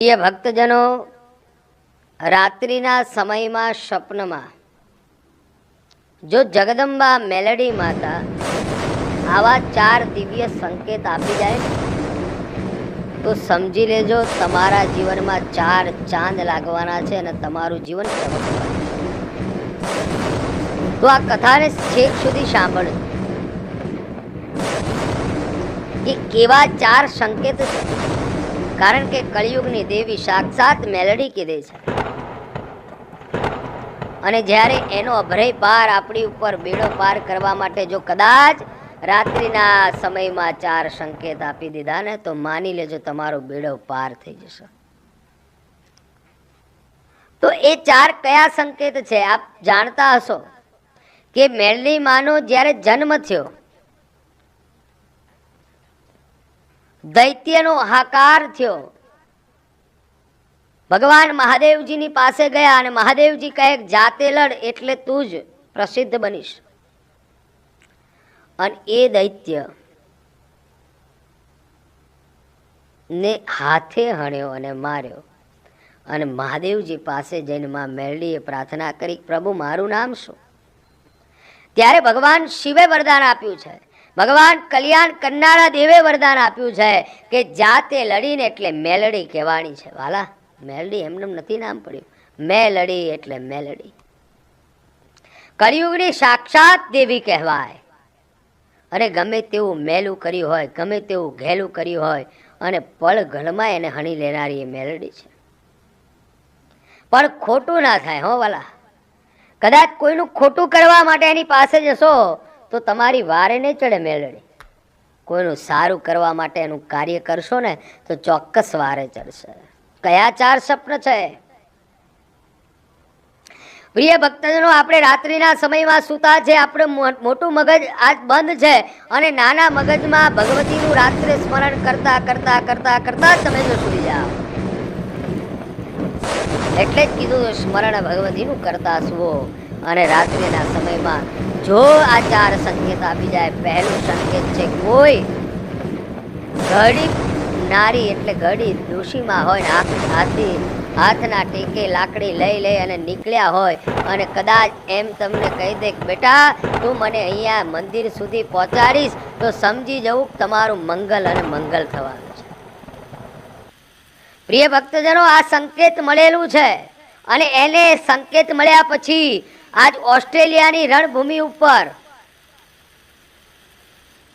પ્રિય ભક્તજનો, રાત્રિના સમયમાં સ્વપ્નમાં, જો જગદંબા મેલડી માતા આવા ચાર દિવ્ય સંકેત આપી જાય, તો સમજી લેજો તમારા જીવનમાં ચાર ચાંદ લાગવાના છે અને તમારું જીવન તો આ કથાને છેક સુધી સાંભળજો. કે કેવા ચાર સંકેત છે. કારણ કે કળિયુગની દેવી સાક્ષાત મેલડી કીધે છે. અને જ્યારે એનો અભય પાર આપણી ઉપર બેડો પાર કરવા માટે જો કદાચ રાત્રિના સમયમાં ચાર સંકેત આપી દીધા ને, તો માની લેજો તમારો બેડો પાર થઈ જશે. તો એ ચાર કયા સંકેત છે? આપ જાણતા હશો કે મેલડી માનો જ્યારે જન્મ થયો દૈત્યનો હાકાર થયો. ભગવાન મહાદેવજીની પાસે ગયા અને મહાદેવજી કહે, જાતે લડ એટલે તું જ પ્રસિદ્ધ બનીશ. અને એ દૈત્ય ને હાથે હણ્યો અને માર્યો. અને મહાદેવજી પાસે જઈને માં મેરડીએ પ્રાર્થના કરી, પ્રભુ, મારું નામ શું? ત્યારે ભગવાન શિવે વરદાન આપ્યું છે. ભગવાન કલ્યાણ કરનારા દેવે વરદાન આપ્યું છે કે જાતે લડીને એટલે મેલડી કહેવાની છે. વાલા, મેલડી એમને નથી નામ પડ્યું. મેલડી એટલે મેલડી. કળિયુગની સાક્ષાત દેવી કહેવાય. અને ગમે તેવું મેલું કર્યું હોય, ગમે તેવું ઘેલું કર્યું હોય, અને પળ ઘણમાં એને હણી લેનારી એ મેલડી છે. પણ ખોટું ના થાય, હો વાલા. કદાચ કોઈનું ખોટું કરવા માટે એની પાસે જશો તો તમારી વારે નહીં ચડે મેલડી. કોઈનું સારું કરવા માટે એનું કાર્ય કરશો ને, તો ચોક્કસ વારે ચડશે. કયા ચાર સ્વપ્ન છે? પ્રિય ભક્તજનો, આપણે રાત્રિના સમયમાં સૂતા છે, આપણે મોટું મગજ આજ બંધ છે, અને નાના મગજમાં ભગવતીનું રાત્રે સ્મરણ કરતા કરતા કરતા કરતા તમે જો સૂઈ જાઓ. એટલે જ કીધું, સ્મરણ ભગવતીનું કરતા સુવો. અને રાત્રિના સમયમાં જો આ ચાર સંકેત આપી જાય, પહેલું સંકેત છે કોઈ ઘડી નારી એટલે ઘડી દોષીમાં હોય ને હાથ હાથી હાથના ટેકે લાકડી લઈ લઈ અને નીકળ્યા હોય અને કદાચ એમ તમને કહી દે કે, બેટા, તું મને અહીંયા મંદિર સુધી પહોંચાડીશ, તો સમજી જવું તમારું મંગલ અને મંગલ થવાનું છે. પ્રિય ભક્તજનો, આ સંકેત મળેલું છે. અને એને સંકેત મળ્યા પછી આજ ઓસ્ટ્રેલિયાની રણભૂમિ ઉપર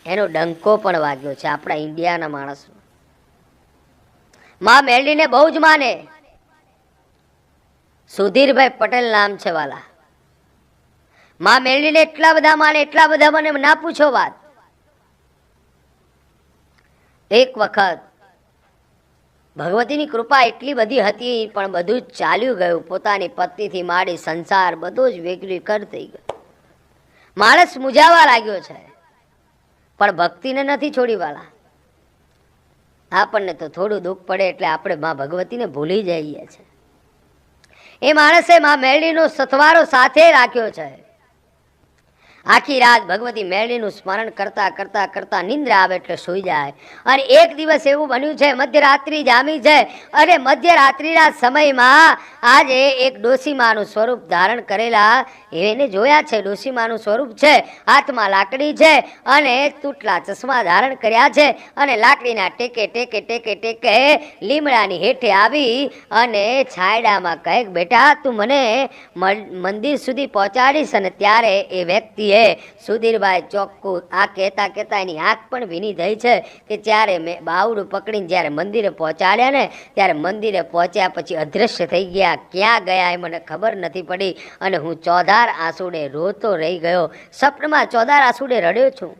એનો ડંકો પણ વાગ્યો છે આપણા ઇન્ડિયાના માણસનો. માં મેલડીને બહુ જ માને. સુધીરભાઈ પટેલ નામ છે વાલા. માં મેલડીને એટલા બધા માને, એટલા બધા મને ના પૂછો વાત. એક વખત ભગવતીની કૃપા એટલી બધી હતી, પણ બધું જ ચાલ્યું ગયું. પોતાની પત્નીથી માંડી સંસાર બધું જ વેગરીકર થઈ ગયો. માણસ મૂંઝાવા લાગ્યો છે, પણ ભક્તિને નથી છોડી વાળા આપણને તો થોડું દુઃખ પડે એટલે આપણે માં ભગવતીને ભૂલી જઈએ છીએ. એ માણસે માં મેળીનો સથવારો સાથે રાખ્યો છે. આખી રાત ભગવતી મેળીનું સ્મરણ કરતા કરતા કરતા નિંદ્રા આવે એટલે સૂઈ જાય. અને એક દિવસ એવું બન્યું છે, મધ્યરાત્રિ જામી છે. અને મધ્યરાત્રિના સમયમાં આજે એક ડોસીમાનું સ્વરૂપ ધારણ કરેલા, એને જોયા છે, ડોસીમાનું સ્વરૂપ છે, હાથમાં લાકડી છે અને તૂટલા ચશ્મા ધારણ કર્યા છે અને લાકડીના ટેકે ટેકે ટેકે ટેકે લીમડાની હેઠે આવી અને છાયડામાં કહે બેટા તું મને મંદિર સુધી પહોંચાડીશ. અને ત્યારે એ વ્યક્તિએ સુધીરભાઈ ચોખ્ખું આ કહેતા કહેતા એની આંખ પણ ભીની થઈ છે કે જ્યારે મેં બાવડું પકડીને જ્યારે મંદિરે પહોંચાડ્યા ને, ત્યારે મંદિરે પહોંચ્યા પછી અદૃશ્ય થઈ ગયા. ક્યાં ગયા એ મને ખબર નથી પડી અને હું ચોધાર આંસુડે રોતો રહી ગયો. સપનમાં ચોધાર આંસુડે રડ્યો છું.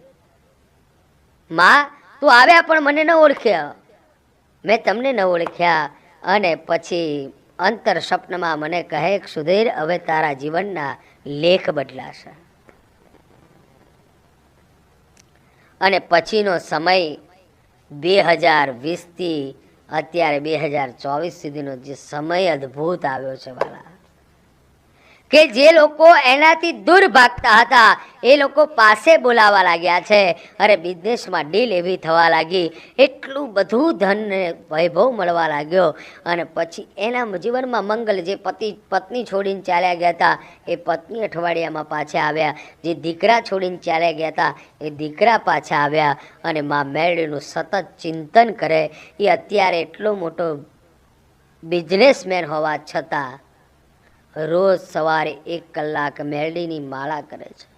માં, તું આવ્યા પણ મને ન ઓળખ્યા. મેં તમને ન ઓળખ્યા. અને પછી અંતર સ્વપ્નમાં મને કહે, સુધીર, હવે તારા જીવનના લેખ બદલાશે. અને પછીનો સમય બે હજાર વીસથી અત્યારે બે હજાર ચોવીસ સુધીનો જે સમય અદ્ભુત આવ્યો છે, વાલા. કે જે લોકો એનાથી દૂર ભાગતા હતા, એ લોકો પાસે બોલાવા લાગ્યા છે. અરે બિઝનેસમાં ડીલ એવી થવા લાગી. એટલું બધું ધન વૈભવ મળવા લાગ્યો. અને પછી એના જીવનમાં મંગલ જે પતિ, પત્ની છોડીને ચાલ્યા ગયા હતા, એ પત્ની અઠવાડિયામાં પાછા આવ્યા. જે દીકરા છોડીને ચાલ્યા ગયા હતા, એ દીકરા પાછા આવ્યા. અને મા મેળવીનું સતત ચિંતન કરે, એ અત્યારે એટલો મોટો બિઝનેસમેન હોવા છતાં રોજ સવારે એક કલાક મેરડીની માળા કરે છે.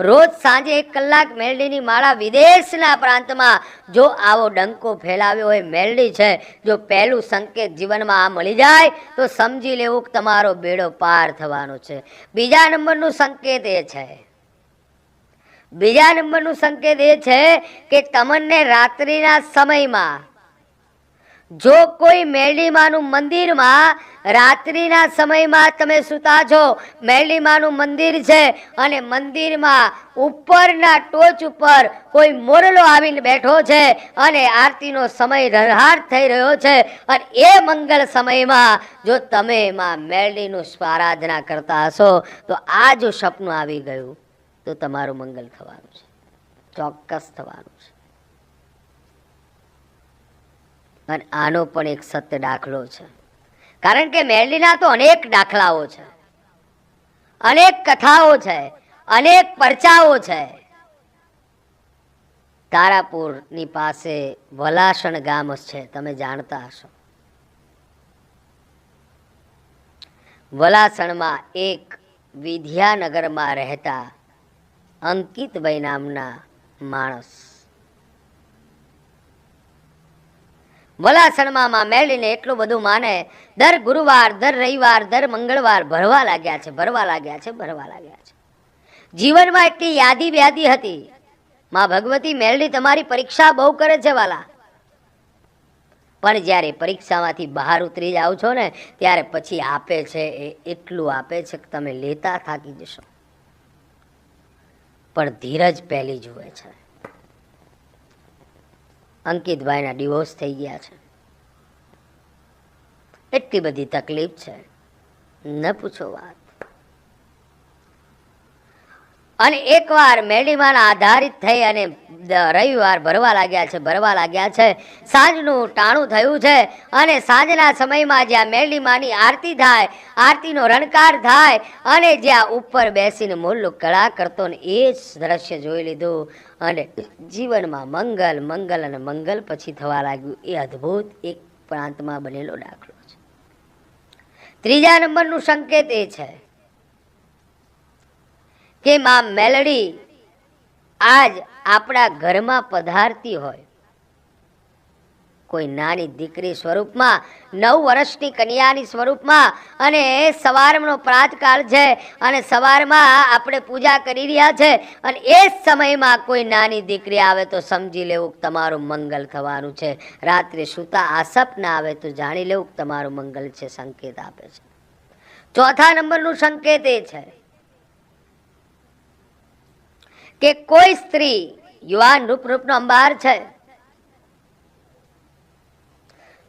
રોજ સાંજે એક કલાક મેરડીની માળા વિદેશના પ્રાંતમાં જો આવો ડંકો ફેલાવ્યો હોય, મેરડી છે, જો પહેલું સંકેત જીવનમાં આ મળી જાય, તો સમજી લેવું કે તમારો બેડો પાર થવાનો છે. બીજા નંબરનું સંકેત એ છે. બીજા નંબરનું સંકેત એ છે કે તમને રાત્રિના સમયમાં જો કોઈ મેરડીમાનું મંદિરમાં રાત્રિના સમયમાં તમે સૂતા છો, મેરડીમાનું મંદિર છે અને મંદિરમાં ઉપરના ટોચ ઉપર કોઈ મોરલો આવીને બેઠો છે અને આરતીનો સમય રહાર થઈ રહ્યો છે અને એ મંગળ સમયમાં જો તમે એમાં મેરડીનું આરાધના કરતા હશો, તો આ જો સપનું આવી ગયું. તો તમારું મંગલ થવાનું છે. ચોક્કસ થવાનું છે. અને આનો પણ એક સત્ય દાખલો છે. કારણ કે મેરલીના તો અનેક દાખલાઓ છે. અનેક કથાઓ છે. અનેક પરચાઓ છે. તારાપુરની પાસે વલાસણ ગામ છે. તમે જાણતા હશો. વલાસણમાં એક વિદ્યાનગરમાં રહેતા અંકિતભાઈ નામના માણસ વલાસણમાં મેળીને એટલું બધું માને, દર ગુરુવાર, દર રવિવાર, દર મંગળવાર ભરવા લાગ્યા છે, ભરવા લાગ્યા છે, ભરવા લાગ્યા છે. જીવનમાં એટલી યાદી વ્યાદી હતી. માં ભગવતી મેળડી તમારી પરીક્ષા બહુ કરે છે, વાલા. પણ જ્યારે પરીક્ષામાંથી બહાર ઉતરી જાઓ છો ને, ત્યારે પછી આપે છે એ, એટલું આપે છે કે તમે લેતા થાકી જશો. પણ ધીરજ પહેલી જુએ છે. અંકિતભાઈના ડિવોર્સ થઈ ગયા છે. એટલી બધી તકલીફ છે. ન પૂછો વાત. અને એકવાર મેડીમાના આધારિત થઈ અને રવિવાર ભરવા લાગ્યા છે, ભરવા લાગ્યા છે. સાંજનું ટાણું થયું છે અને સાંજના સમયમાં જ્યાં મેરડીમાની આરતી થાય, આરતીનો રણકાર થાય અને જ્યાં ઉપર બેસીને મોલ્લો કળા કરતો ને એ જ દ્રશ્ય જોઈ લીધું. અને જીવનમાં મંગલ મંગલ અને મંગલ પછી થવા લાગ્યું. એ અદ્ભુત એક પ્રાંતમાં બનેલો દાખલો છે. ત્રીજા નંબરનું સંકેત એ છે કે માં મેલડી આજ આપણા ઘરમાં પધારતી હોય. કોઈ નાની દીકરી સ્વરૂપમાં, નવ વર્ષની કન્યાની સ્વરૂપમાં અને સવારનો પ્રાતકાળ છે અને સવારમાં આપણે પૂજા કરી રહ્યા છે અને એ જ સમયમાં કોઈ નાની દીકરી આવે તો સમજી લેવું કે તમારું મંગલ થવાનું છે. રાત્રે સૂતા આસપ ના આવે તો જાણી લેવું કે તમારું મંગલ છે, સંકેત આપે છે. ચોથા નંબરનું સંકેત એ છે કે કોઈ સ્ત્રી યુવાન રૂપ રૂપનો અંબાર છે?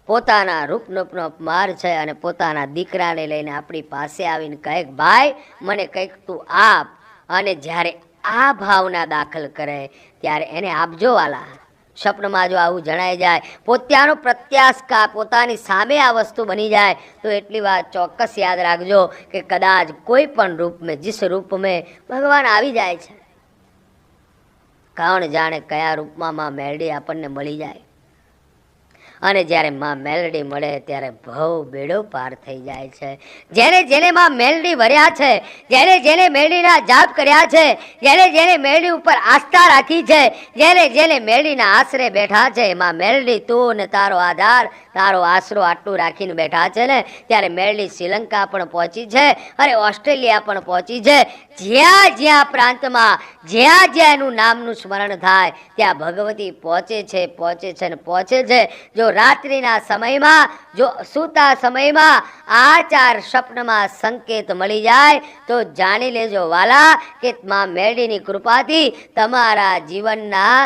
પોતાના રૂપ રૂપનો અંબાર છે અને પોતાના દીકરાને લઈને આપણી પાસે આવીને કહે ભાઈ, મને કંઈક તું આપ. અને જ્યારે આ ભાવના દાખલ કરે, ત્યારે એને આપજો વાલા સ્વપ્નમાં જો આવું જણાઈ જાય, પોતાનો પ્રત્યાશ કા પોતાની સામે આ વસ્તુ બની જાય, તો એટલી વાત ચોક્કસ યાદ રાખજો કે કદાચ કોઈ પણ રૂપ મેં જીસ રૂપ મેં ભગવાન આવી જાય છે. કોણ જાણે કયા રૂપમાં માં આપણને મળી જાય. અને જ્યારે માં મેલડી મળે ત્યારે ભવ બેડો પાર થઈ જાય છે. જેને જેને માં મેલડી વર્યા છે, જેને જેને મેલડીના જાપ કર્યા છે, જેને જેને મેલડી ઉપર આસ્થા રાખી છે, જેને જેને મેલડીના આશરે બેઠા છે માં મેલડી તું ને તારો આધાર, તારો આશરો આટલું રાખીને બેઠા છે ને, ત્યારે મેલડી શ્રીલંકા પણ પહોંચી છે અરે ઓસ્ટ્રેલિયા પણ પહોંચી છે. જ્યાં જ્યાં પ્રાંતમાં, જ્યાં જ્યાં એનું નામનું સ્મરણ થાય, ત્યાં ભગવતી પહોંચે છે પહોંચે છે ને પહોંચે છે. જો રાત્રિના સમયમાં, જો સૂતા સમયમાં આ ચાર સ્વપ્નમાં સંકેત મળી જાય, તો જાણી લેજો વાલા કે મા મેળીની કૃપાથી તમારા જીવનના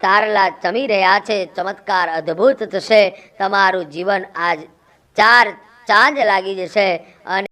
તારલા ચમી રહ્યા છે. ચમત્કાર અદ્ભુત થશે. તમારું જીવન આજ ચાર ચાંદ લાગી જશે અને